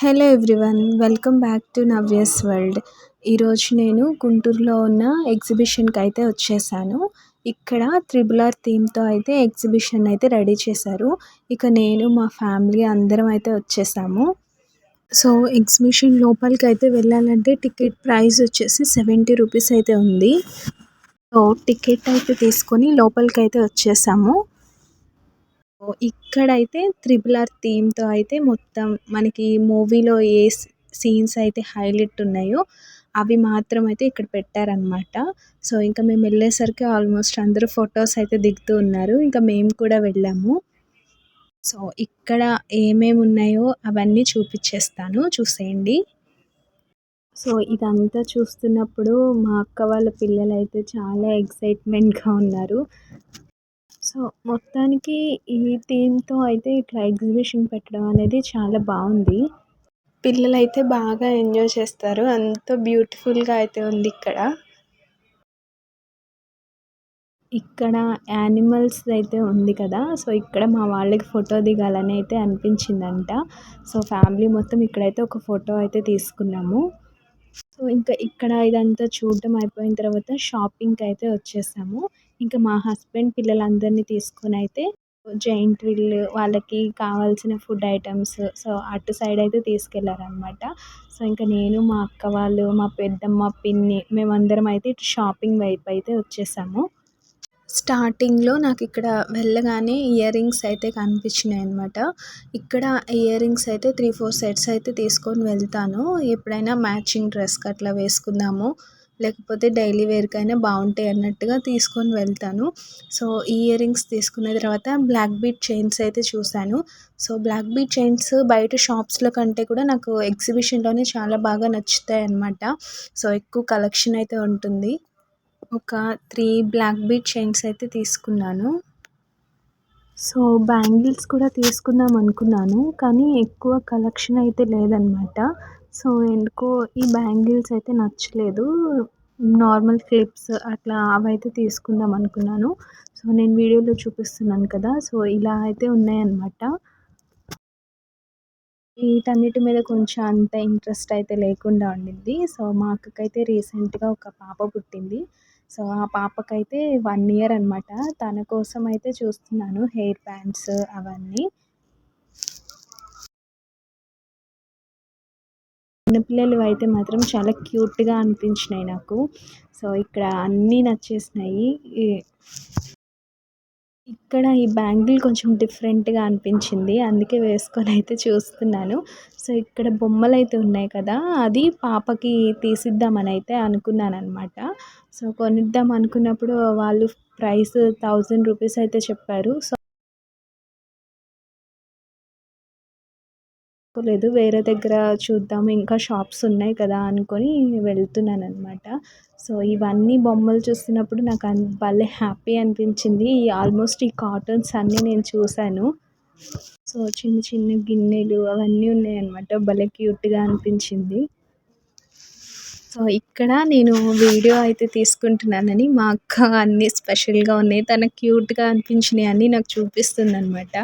Hello everyone welcome back to Navya's world. ఈరోజు నేను గుంటూరులో ఉన్న ఎగ్జిబిషన్కి అయితే వచ్చేసాను. ఇక్కడ త్రిబుల్ ఆర్ థీమ్తో అయితే ఎగ్జిబిషన్ అయితే రెడీ చేశారు. ఇక నేను మా ఫ్యామిలీ అందరం అయితే వచ్చేసాము. సో ఎగ్జిబిషన్ లోపలికి అయితే వెళ్ళాలంటే టికెట్ ప్రైస్ వచ్చేసి సెవెంటీ రూపీస్ అయితే ఉంది. సో టికెట్ అయితే తీసుకొని లోపలికి అయితే వచ్చేసాము. ఇక్కడైతే త్రిబుల్ ఆర్ థీమ్తో అయితే మొత్తం మనకి మూవీలో ఏ సీన్స్ అయితే హైలైట్ ఉన్నాయో అవి మాత్రం అయితే ఇక్కడ పెట్టారనమాట సో ఇంకా మేము వెళ్ళేసరికి ఆల్మోస్ట్ అందరూ ఫొటోస్ అయితే దిగుతూ ఉన్నారు. ఇంకా మేము కూడా వెళ్ళాము. సో ఇక్కడ ఏమేమి ఉన్నాయో అవన్నీ చూపించేస్తాను చూసేయండి. సో ఇదంతా చూస్తున్నప్పుడు మా అక్క వాళ్ళ పిల్లలు అయితే చాలా ఎక్సైట్మెంట్గా ఉన్నారు. సో మొత్తానికి ఈ థీమ్తో అయితే ఇట్లా ఎగ్జిబిషన్ పెట్టడం అనేది చాలా బాగుంది పిల్లలు అయితే బాగా ఎంజాయ్ చేస్తారు. అంత బ్యూటిఫుల్గా అయితే ఉంది ఇక్కడ. ఇక్కడ యానిమల్స్ అయితే ఉంది కదా! సో ఇక్కడ మా వాళ్ళకి ఫోటో దిగాలని అయితే అనిపించిందంట. సో ఫ్యామిలీ మొత్తం ఇక్కడైతే ఒక ఫోటో అయితే తీసుకున్నాము. సో ఇంకా ఇక్కడ ఇదంతా చూడటం అయిపోయిన తర్వాత షాపింగ్కి అయితే వచ్చేసాము. ఇంకా మా హస్బెండ్ పిల్లలందరినీ తీసుకొని అయితే జైంట్ వీల్ వాళ్ళకి కావాల్సిన ఫుడ్ ఐటమ్స్ సో అటు సైడ్ అయితే తీసుకెళ్ళారనమాట సో ఇంకా నేను మా అక్క వాళ్ళు మా పెద్దమ్మ పిన్ని మేమందరం అయితే ఇటు షాపింగ్ వైపు అయితే వచ్చేసాము. స్టార్టింగ్లో నాకు ఇక్కడ వెళ్ళగానే ఇయర్ రింగ్స్ అయితే కనిపించినాయి అనమాట ఇక్కడ ఇయర్ రింగ్స్ అయితే త్రీ ఫోర్ సెట్స్ అయితే తీసుకొని వెళ్తాను. ఎప్పుడైనా మ్యాచింగ్ డ్రెస్కి అట్లా వేసుకుందాము. లేకపోతే డైలీ వేర్కైనా బాగుంటాయి అన్నట్టుగా తీసుకొని వెళ్తాను. సో ఈ ఇయర్ రింగ్స్ తీసుకున్న తర్వాత బ్లాక్ బీట్ చైన్స్ అయితే చూశాను. సో బ్లాక్ బీట్ చైన్స్ బయట షాప్స్లో కంటే కూడా నాకు ఎగ్జిబిషన్లోనే చాలా బాగా నచ్చుతాయి అన్నమాట. సో ఎక్కువ కలెక్షన్ అయితే ఉంటుంది. ఒక త్రీ బ్లాక్ బీట్ చైన్స్ అయితే తీసుకున్నాను. సో బ్యాంగిల్స్ కూడా తీసుకుందాం అనుకున్నాను. కానీ ఎక్కువ కలెక్షన్ అయితే లేదనమాట సో ఎందుకో ఈ బ్యాంగిల్స్ అయితే నచ్చలేదు. నార్మల్ క్లిప్స్ అట్లా అవైతే తీసుకుందాం అనుకున్నాను. సో నేను వీడియోలో చూపిస్తున్నాను కదా. సో ఇలా అయితే ఉన్నాయన్నమాట. వీటన్నిటి మీద కొంచెం అంత ఇంట్రెస్ట్ అయితే లేకుండా ఉండింది. సో మా అక్కకైతే రీసెంట్గా ఒక పాప పుట్టింది. సో ఆ పాపకైతే వన్ ఇయర్ అనమాట తన కోసం అయితే చూస్తున్నాను హెయిర్ బ్యాండ్స్ అవన్నీ. చిన్నపిల్లలు అయితే మాత్రం చాలా క్యూట్గా అనిపించినాయి నాకు. సో ఇక్కడ అన్నీ నచ్చేసినాయి. ఇక్కడ ఈ బ్యాంగిల్ కొంచెం డిఫరెంట్గా అనిపించింది. అందుకే వేసుకొని అయితే చూస్తున్నాను. సో ఇక్కడ బొమ్మలు అయితే ఉన్నాయి కదా అది పాపకి తీసిద్దామని అయితే అనుకున్నాను అనమాట సో కొనిద్దాం అనుకున్నప్పుడు వాళ్ళు ప్రైస్ థౌజండ్ రూపీస్ అయితే చెప్పారు. సో తీసుకోలేదు వేరే దగ్గర చూద్దాం. ఇంకా షాప్స్ ఉన్నాయి కదా అనుకొని వెళ్తున్నాను అనమాట సో ఇవన్నీ బొమ్మలు చూస్తున్నప్పుడు నాకు భలే హ్యాపీ అనిపించింది. ఆల్మోస్ట్ ఈ కార్టూన్స్ అన్నీ నేను చూశాను. సో చిన్న చిన్న గిన్నెలు అవన్నీ ఉన్నాయన్నమాట. భలే క్యూట్గా అనిపించింది. సో ఇక్కడ నేను వీడియో అయితే తీసుకుంటున్నానని మా అక్క అన్నీ స్పెషల్గా ఉన్నాయి. తన క్యూట్గా అనిపించినవి అన్నీ నాకు చూపిస్తుంది అనమాట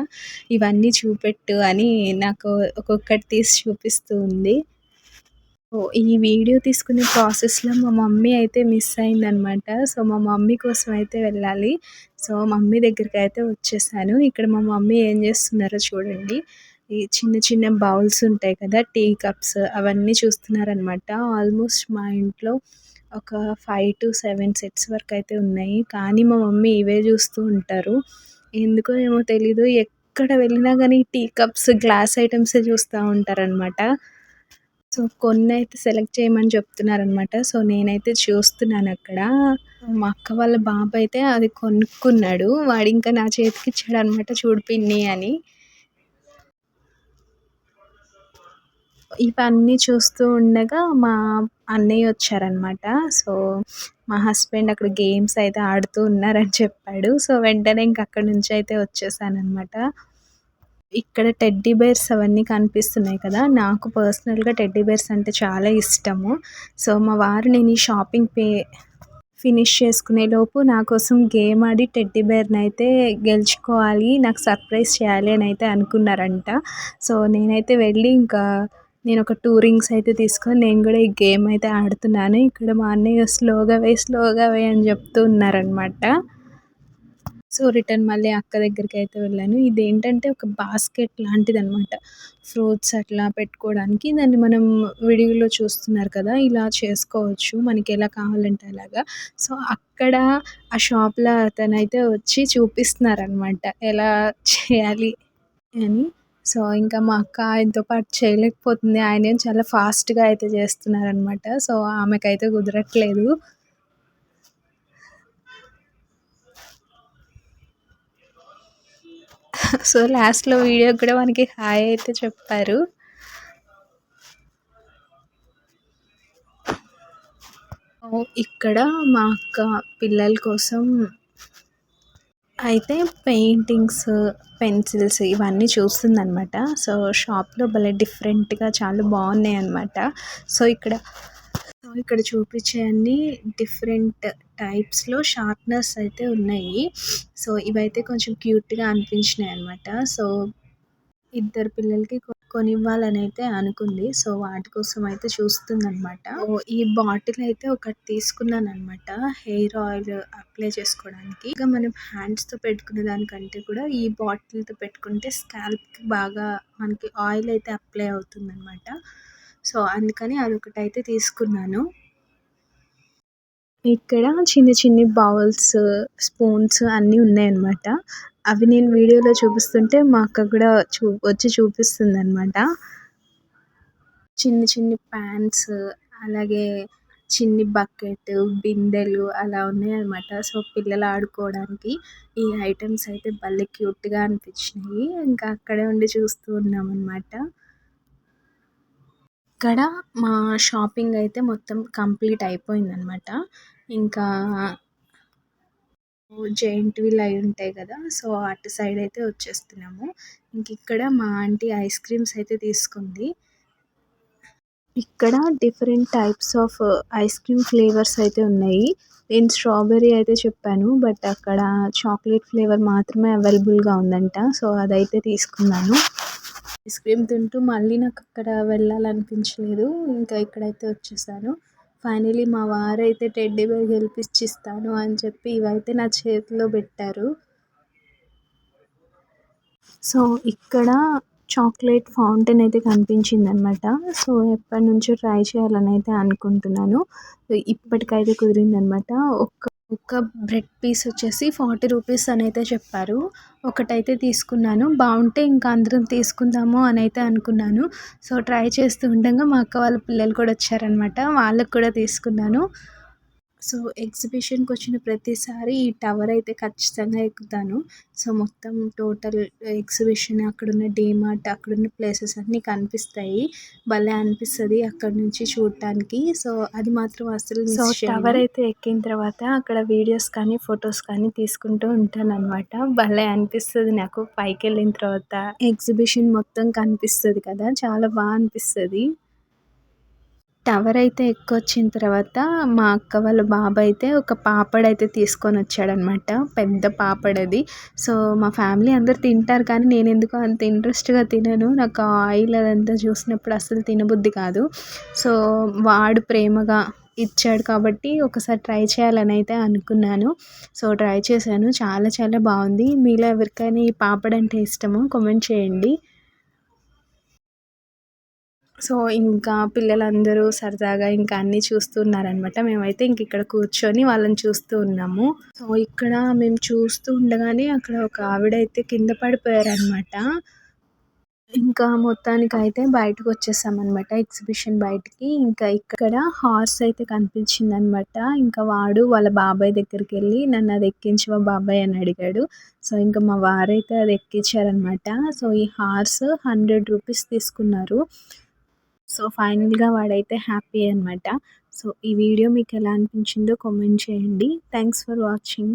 ఇవన్నీ చూపెట్టు అని నాకు ఒక్కొక్కటి తీసి చూపిస్తూ ఉంది. ఈ వీడియో తీసుకునే ప్రాసెస్లో మా మమ్మీ అయితే మిస్ అయిందనమాట సో మా మమ్మీ కోసం అయితే వెళ్ళాలి. సో మమ్మీ దగ్గరికి అయితే వచ్చేసాను. ఇక్కడ మా మమ్మీ ఏం చేస్తున్నారో చూడండి. ఈ చిన్న చిన్న బౌల్స్ ఉంటాయి కదా టీ కప్స్ అవన్నీ చూస్తున్నారనమాట ఆల్మోస్ట్ మా ఇంట్లో ఒక ఫైవ్ టు సెవెన్ సెట్స్ వరకు అయితే ఉన్నాయి. కానీ మా మమ్మీ ఇవే చూస్తూ ఉంటారు. ఎందుకో ఏమో తెలీదు ఎక్కడ వెళ్ళినా కానీ టీ కప్స్ గ్లాస్ ఐటమ్సే చూస్తూ ఉంటారనమాట సో కొన్ని అయితే సెలెక్ట్ చేయమని చెప్తున్నారనమాట సో నేనైతే చూస్తున్నాను అక్కడ. మా అక్క వాళ్ళ బాబు అయితే అది కొనుక్కున్నాడు. వాడు ఇంకా నా చేతికి ఇచ్చాడు అనమాట చూడు పిన్ని అని. ఇవన్నీ చూస్తూ ఉండగా మా అన్నయ్య వచ్చారనమాట సో మా హస్బెండ్ అక్కడ గేమ్స్ అయితే ఆడుతూ ఉన్నారని చెప్పాడు. సో వెంటనే ఇంక అక్కడ నుంచి అయితే వచ్చేసానమాట ఇక్కడ టెడ్డీ బేర్స్ అవన్నీ కనిపిస్తున్నాయి కదా నాకు పర్సనల్గా టెడ్డీ బేర్స్ అంటే చాలా ఇష్టము. సో మా వారు నేను ఈ షాపింగ్ పే ఫినిష్ చేసుకునే లోపు నా కోసం గేమ్ ఆడి టెడ్డీ బేర్ని అయితే గెలుచుకోవాలి నాకు సర్ప్రైజ్ చేయాలి అని అయితే అనుకున్నారంట. సో నేనైతే వెళ్ళి ఇంకా నేను ఒక టూ రింగ్స్ అయితే తీసుకొని నేను కూడా ఈ గేమ్ అయితే ఆడుతున్నాను. ఇక్కడ మా అన్నయ్య స్లోగా వే స్లోగా వే అని చెప్తూ ఉన్నారనమాట సో రిటర్న్ మళ్ళీ అక్క దగ్గరికి అయితే వెళ్ళాను. ఇది ఏంటంటే ఒక బాస్కెట్ లాంటిది అనమాట ఫ్రూట్స్ అట్లా పెట్టుకోవడానికి. దాన్ని మనం వీడియోలో చూస్తున్నారు కదా ఇలా చేసుకోవచ్చు. మనకి ఎలా కావాలంటే అలాగా. సో అక్కడ ఆ షాప్లో అతనైతే వచ్చి చూపిస్తున్నారనమాట ఎలా చేయాలి అని. సో ఇంకా మా అక్క ఆయనతో పాటు చేయలేకపోతుంది. ఆయన చాలా ఫాస్ట్గా అయితే చేస్తున్నారనమాట సో ఆమెకైతే కుదరట్లేదు. సో లాస్ట్లో వీడియో కూడా మనకి హాయ్ అయితే చెప్పారు. ఇక్కడ మా అక్క పిల్లల కోసం అయితే పెయింటింగ్స్ పెన్సిల్స్ ఇవన్నీ చూస్తుందనమాట సో షాప్లో భలే డిఫరెంట్గా చాలా బాగున్నాయి అనమాట సో ఇక్కడ సో ఇక్కడ చూపించే అన్ని డిఫరెంట్ టైప్స్లో షార్ప్నర్స్ అయితే ఉన్నాయి. సో ఇవైతే కొంచెం క్యూట్గా అనిపించినాయి అనమాట సో ఇద్దరు పిల్లలకి కొనివ్వాలని అయితే అనుకుంది. సో వాటి కోసం అయితే చూస్తుంది అనమాట ఈ బాటిల్ అయితే ఒకటి తీసుకున్నాను అనమాట హెయిర్ ఆయిల్ అప్లై చేసుకోవడానికి. ఇంకా మనం హ్యాండ్స్తో పెట్టుకునే దానికంటే కూడా ఈ బాటిల్తో పెట్టుకుంటే స్కాల్ప్కి బాగా మనకి ఆయిల్ అయితే అప్లై అవుతుంది అనమాట సో అందుకని అదొకటి అయితే తీసుకున్నాను. ఇక్కడ చిన్ని చిన్ని బౌల్స్ స్పూన్స్ అన్నీ ఉన్నాయన్నమాట. అవి నేను వీడియోలో చూపిస్తుంటే మా అక్క కూడా చూ వచ్చి చూపిస్తుంది అనమాట చిన్ని చిన్ని ప్యాన్స్ అలాగే చిన్ని బకెట్ బిందెలు అలా ఉన్నాయన్నమాట. సో పిల్లలు ఆడుకోవడానికి ఈ ఐటమ్స్ అయితే భలే క్యూట్గా అనిపించినాయి. ఇంకా అక్కడే ఉండి చూస్తూ ఉన్నాం అనమాట ఇక్కడ మా షాపింగ్ అయితే మొత్తం కంప్లీట్ అయిపోయిందనమాట ఇంకా జెయింట్ వీల్ అయి ఉంటాయి కదా సో అటు సైడ్ అయితే వచ్చేస్తున్నాము. ఇంక ఇక్కడ మా ఆంటీ ఐస్ క్రీమ్స్ అయితే తీసుకుంది. ఇక్కడ different types of ice cream flavours అయితే ఉన్నాయి. నేను స్ట్రాబెర్రీ అయితే చెప్పాను బట్ అక్కడ చాక్లెట్ ఫ్లేవర్ మాత్రమే అవైలబుల్గా ఉందంట సో అదైతే తీసుకున్నాను. ఐస్ క్రీమ్ తింటూ మళ్ళీ నాకు అక్కడ వెళ్ళాలనిపించలేదు ఇంకా ఇక్కడైతే వచ్చేసాను. ఫైనలీ మా వారైతే టెడ్డీ బేర్ గెలిపించిస్తాను అని చెప్పి ఇవైతే నా చేతిలో పెట్టారు. సో ఇక్కడ చాక్లెట్ ఫౌంటైన్ అయితే కనిపించింది అనమాట సో ఎప్పటి నుంచో ట్రై చేయాలని అయితే అనుకుంటున్నాను. ఇప్పటికైతే కుదిరింది అనమాట ఒక ఒక బ్రెడ్ పీస్ వచ్చేసి ఫార్టీ రూపీస్ అని అయితే చెప్పారు. ఒకటైతే తీసుకున్నాను. బాగుంటే ఇంకా అందరం తీసుకుందాము అని అయితే అనుకున్నాను. సో ట్రై చేస్తూ ఉండగా మా అక్క వాళ్ళ పిల్లలు కూడా వచ్చారనమాట వాళ్ళకు కూడా తీసుకున్నాను. సో ఎగ్జిబిషన్కి వచ్చిన ప్రతిసారి ఈ టవర్ అయితే ఖచ్చితంగా ఎక్కుతాను. సో మొత్తం టోటల్ ఎగ్జిబిషన్ అక్కడున్న డీమార్ట్ అక్కడున్న ప్లేసెస్ అన్నీ కనిపిస్తాయి. భలే అనిపిస్తుంది అక్కడ నుంచి చూడటానికి సో అది మాత్రం అసలు సో టవర్ అయితే ఎక్కిన తర్వాత అక్కడ వీడియోస్ కానీ ఫొటోస్ కానీ తీసుకుంటూ ఉంటాను అనమాట భలే అనిపిస్తుంది నాకు పైకి వెళ్ళిన తర్వాత. ఎగ్జిబిషన్ మొత్తం కనిపిస్తుంది కదా చాలా బాగా అనిపిస్తుంది. టవర్ అయితే ఎక్కొచ్చిన తర్వాత మా అక్క వాళ్ళ బాబు అయితే ఒక పాపడ్ అయితే తీసుకొని వచ్చాడనమాట పెద్ద పాపడ్ అది సో మా ఫ్యామిలీ అందరు తింటారు కానీ నేను ఎందుకో అంత ఇంట్రెస్ట్గా తినను. నాకు ఆయిల్ అదంతా చూసినప్పుడు అసలు తినబుద్ధి కాదు. సో వాడు ప్రేమగా ఇచ్చాడు కాబట్టి ఒకసారి ట్రై చేయాలని అయితే అనుకున్నాను. సో ట్రై చేశాను. చాలా చాలా బాగుంది. మీలో ఎవరికైనా ఈ పాపడ్ అంటే ఇష్టమో కామెంట్ చేయండి. సో ఇంకా పిల్లలందరూ సరదాగా ఇంకా అన్నీ చూస్తున్నారనమాట మేమైతే ఇంక ఇక్కడ కూర్చొని వాళ్ళని చూస్తూ ఉన్నాము. సో ఇక్కడ మేము చూస్తూ ఉండగానే అక్కడ ఒక ఆవిడ అయితే కింద పడిపోయారనమాట ఇంకా మొత్తానికి అయితే బయటకు వచ్చేసాం అనమాట ఎగ్జిబిషన్ బయటికి. ఇంకా ఇక్కడ హార్స్ అయితే కనిపించింది అనమాట ఇంకా వాడు వాళ్ళ బాబాయ్ దగ్గరికి వెళ్ళి నన్ను అది ఎక్కించవా బాబాయ్? అని అడిగాడు. సో ఇంకా మా వారైతే అది ఎక్కించారనమాట సో ఈ హార్స్ హండ్రెడ్ రూపీస్ తీసుకున్నారు. సో ఫైనల్గా వాడైతే హ్యాపీ అనమాట సో ఈ వీడియో మీకు ఎలా అనిపించిందో కామెంట్ చేయండి. Thanks for watching.